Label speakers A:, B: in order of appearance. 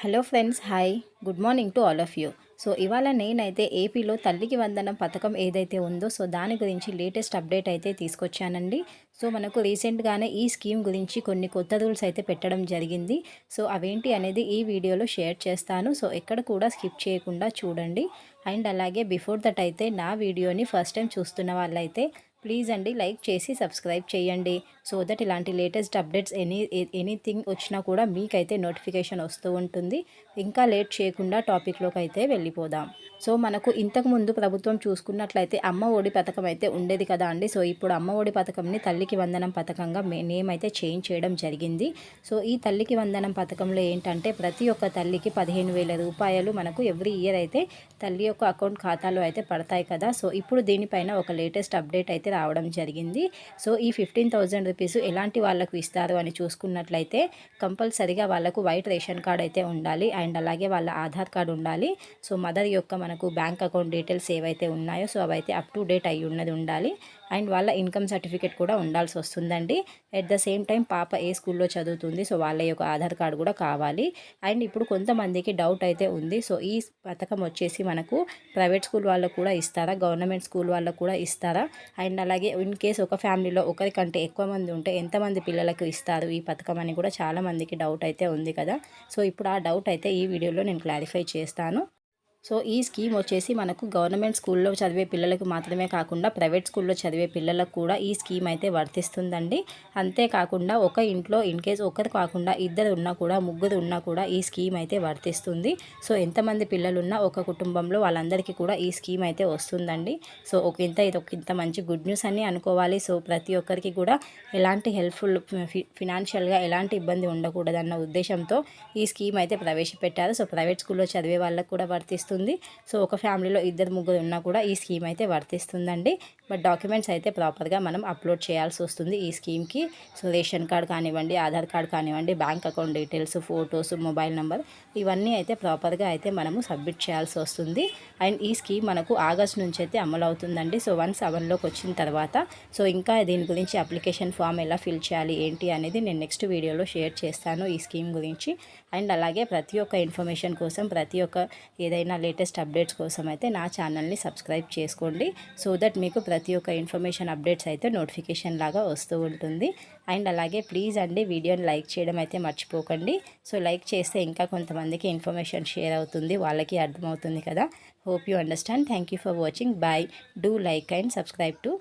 A: Hello friends hi. Good morning to all of you. So ఇవాళ నేనైతే ఏపీలో తల్లికి వందనం పథకం ఏదైతే ఉందో సో దాని గురించి లేటెస్ట్ అప్డేట్ అయితే తీసుకొచ్చానండి. సో మనకు రీసెంట్గానే ఈ స్కీమ్ గురించి కొన్ని కొత్త రూల్స్ అయితే పెట్టడం జరిగింది. సో అవేంటి అనేది ఈ వీడియోలో షేర్ చేస్తాను. సో ఎక్కడ కూడా స్కిప్ చేయకుండా చూడండి. అండ్ అలాగే బిఫోర్ దట్ అయితే నా వీడియోని ఫస్ట్ టైం చూస్తున్న వాళ్ళైతే ప్లీజ్ అండి లైక్ చేసి సబ్స్క్రైబ్ చేయండి. సో దట్ ఇలాంటి లేటెస్ట్ అప్డేట్స్ ఎనీ ఎనీథింగ్ వచ్చినా కూడా మీకైతే నోటిఫికేషన్ వస్తూ ఉంటుంది. ఇంకా లేట్ చేయకుండా టాపిక్లోకి అయితే వెళ్ళిపోదాం. సో మనకు ఇంతకు ముందు ప్రభుత్వం చూసుకున్నట్లయితే అమ్మ ఒడి పథకం అయితే ఉండేది కదా అండి. సో ఇప్పుడు అమ్మ ఒడి పథకంని తల్లికి వందనం పథకంగా నేమ్ అయితే చేంజ్ చేయడం జరిగింది. సో ఈ తల్లికి వందనం పథకంలో ఏంటంటే ప్రతి ఒక్క తల్లికి పదిహేను వేల రూపాయలు మనకు ఎవ్రీ ఇయర్ అయితే తల్లి యొక్క అకౌంట్ ఖాతాలో అయితే పడతాయి కదా. సో ఇప్పుడు దీనిపైన ఒక లేటెస్ట్ అప్డేట్ అయితే రావడం జరిగింది. సో ఈ ఫిఫ్టీన్ థౌజండ్ రూపీస్ ఎలాంటి వాళ్ళకు ఇస్తారు అని చూసుకున్నట్లయితే కంపల్సరిగా వాళ్ళకు వైట్ రేషన్ కార్డ్ అయితే ఉండాలి. అండ్ అలాగే వాళ్ళ ఆధార్ కార్డు ఉండాలి. సో మదర్ యొక్క మనకు బ్యాంక్ అకౌంట్ డీటెయిల్స్ ఏవైతే ఉన్నాయో సో అవైతే అప్ టు డేట్ అయి ఉన్నది ఉండాలి. అండ్ వాళ్ళ ఇన్కమ్ సర్టిఫికేట్ కూడా ఉండాల్సి వస్తుందండి. ఎట్ ద సేమ్ టైం పాప ఏ స్కూల్లో చదువుతుంది సో వాళ్ళ యొక్క ఆధార్ కార్డు కూడా కావాలి. అండ్ ఇప్పుడు కొంతమందికి డౌట్ అయితే ఉంది సో ఈ పథకం వచ్చేసి మనకు ప్రైవేట్ స్కూల్ వాళ్ళకు కూడా ఇస్తారా గవర్నమెంట్ స్కూల్ వాళ్ళకు కూడా ఇస్తారా? అండ్ అలాగే ఇన్ కేస్ ఒక ఫ్యామిలీలో ఒకరికంటే ఎక్కువ మంది ఉంటే ఎంతమంది పిల్లలకు ఇస్తారు ఈ పథకం అని కూడా చాలామందికి డౌట్ అయితే ఉంది కదా. సో ఇప్పుడు ఆ డౌట్ అయితే ఈ వీడియోలో నేను క్లారిఫై చేస్తాను. సో ఈ స్కీమ్ వచ్చేసి మనకు గవర్నమెంట్ స్కూల్లో చదివే పిల్లలకు మాత్రమే కాకుండా ప్రైవేట్ స్కూల్లో చదివే పిల్లలకు కూడా ఈ స్కీమ్ అయితే వర్తిస్తుందండి. అంతేకాకుండా ఒక ఇంట్లో ఇన్ కేస్ ఒకరు కాకుండా ఇద్దరు ఉన్నా కూడా ముగ్గురు ఉన్నా కూడా ఈ స్కీమ్ అయితే వర్తిస్తుంది. సో ఎంతమంది పిల్లలు ఉన్నా ఒక కుటుంబంలో వాళ్ళందరికీ కూడా ఈ స్కీమ్ అయితే వస్తుందండి. సో ఒక ఇంత ఇది ఒక ఇంత మంచి గుడ్ న్యూస్ అని అనుకోవాలి. సో ప్రతి ఒక్కరికి కూడా ఎలాంటి హెల్ప్ఫుల్ ఫినాన్షియల్గా ఎలాంటి ఇబ్బంది ఉండకూడదన్న ఉద్దేశంతో ఈ స్కీమ్ అయితే ప్రవేశపెట్టారు. సో ప్రైవేట్ స్కూల్లో చదివే వాళ్ళకు కూడా వర్తిస్తుంది. వస్తుంది. సో ఒక ఫ్యామిలీలో ఇద్దరు ముగ్గురు ఉన్నా కూడా ఈ స్కీమ్ అయితే వర్తిస్తుందండి. బట్ డాక్యుమెంట్స్ అయితే ప్రాపర్గా మనం అప్లోడ్ చేయాల్సి వస్తుంది ఈ స్కీమ్కి. సో రేషన్ కార్డ్ కానివ్వండి ఆధార్ కార్డ్ కానివ్వండి bank account details photos mobile number ఇవన్నీ అయితే ప్రాపర్గా అయితే మనము సబ్మిట్ చేయాల్సి వస్తుంది. అండ్ ఈ స్కీమ్ మనకు ఆగస్ట్ నుంచి అయితే అమలు అవుతుందండి సో వన్ సెవెన్లోకి వచ్చిన తర్వాత సో ఇంకా దీని గురించి అప్లికేషన్ ఫామ్ ఎలా ఫిల్ చేయాలి ఏంటి అనేది నేను నెక్స్ట్ వీడియోలో షేర్ చేస్తాను ఈ స్కీమ్ గురించి. అండ్ అలాగే ప్రతి ఒక్క ఇన్ఫర్మేషన్ కోసం ప్రతి ఒక్క ఏదైనా లేటెస్ట్ అప్డేట్స్ కోసం అయితే నా ఛానల్ని సబ్స్క్రైబ్ చేసుకోండి. సో దట్ మీకు ప్రతి ఒక్క ఇన్ఫర్మేషన్ అప్డేట్స్ అయితే నోటిఫికేషన్ లాగా వస్తూ ఉంటుంది. అండ్ అలాగే ప్లీజ్ అండి వీడియోని లైక్ చేయడం అయితే మర్చిపోకండి. సో లైక్ చేస్తే ఇంకా కొంతమందికి ఇన్ఫర్మేషన్ షేర్ అవుతుంది వాళ్ళకి అర్థమవుతుంది కదా. Hope you understand thank for watching bye do like and subscribe to